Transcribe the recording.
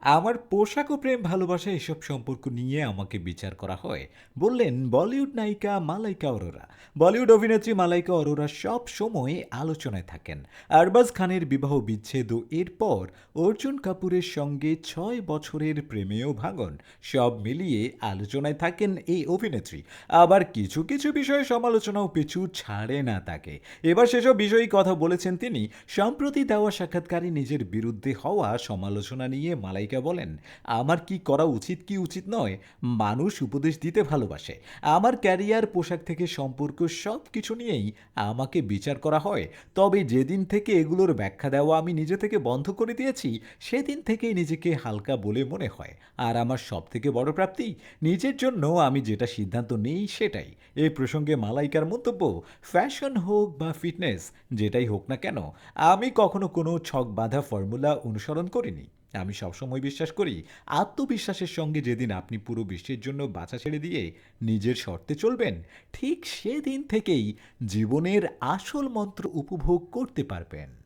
আমার পোশাক ও প্রেম ভালোবাসা এসব সম্পর্ক নিয়ে আমাকে বিচার করা হয়। বললেন, বলিউড নায়িকা মালাইকা অরোরা। বলিউড অভিনেত্রী মালাইকা অরোরা সব সময় আলোচনায় থাকেন। আরবাজ খানের বিবাহ বিচ্ছেদ ও এরপর অর্জুন কাপুরের সঙ্গে ছয় বছরের প্রেমেও ভাঙন, সব মিলিয়ে আলোচনায় থাকেন এই অভিনেত্রী। আবার কিছু কিছু বিষয়ে সমালোচনাও পিছু ছাড়ে না তাকে। এবার সেসব বিষয়ে কথা বলেছেন তিনি। সম্প্রতি দেওয়া সাক্ষাৎকারে নিজের বিরুদ্ধে হওয়া সমালোচনা নিয়ে মালাইকা বলেন? আমার কি করা উচিত কি উচিত নয়? মানুষ উপদেশ দিতে ভালোবাসে। আমার ক্যারিয়ার, পোশাক থেকে সম্পর্ক সব কিছু নিয়েই আমাকে বিচার করা হয়। তবে যেদিন থেকে এগুলোর ব্যাখ্যা দেওয়া আমি নিজে থেকে বন্ধ করে দিয়েছি, সেদিন থেকেই নিজেকে হালকা বলে মনে হয়। আর আমার সব থেকে বড় প্রাপ্তি, নিজের জন্য আমি যেটা সিদ্ধান্ত নেই সেটাই। এই প্রসঙ্গে মালাইকার মন্তব্য, ফ্যাশন হোক বা ফিটনেস, যেটাই হোক না কেন, আমি কখনো কোনো ছক বাঁধা ফর্মুলা অনুসরণ করিনি। আমি সবসময় বিশ্বাস করি, আত্মবিশ্বাসের সঙ্গে যেদিন আপনি পুরো বিশ্বের জন্য বাছা ছেড়ে দিয়ে নিজের শর্তে চলবেন, ঠিক সেদিন থেকেই জীবনের আসল মন্ত্র উপভোগ করতে পারবেন।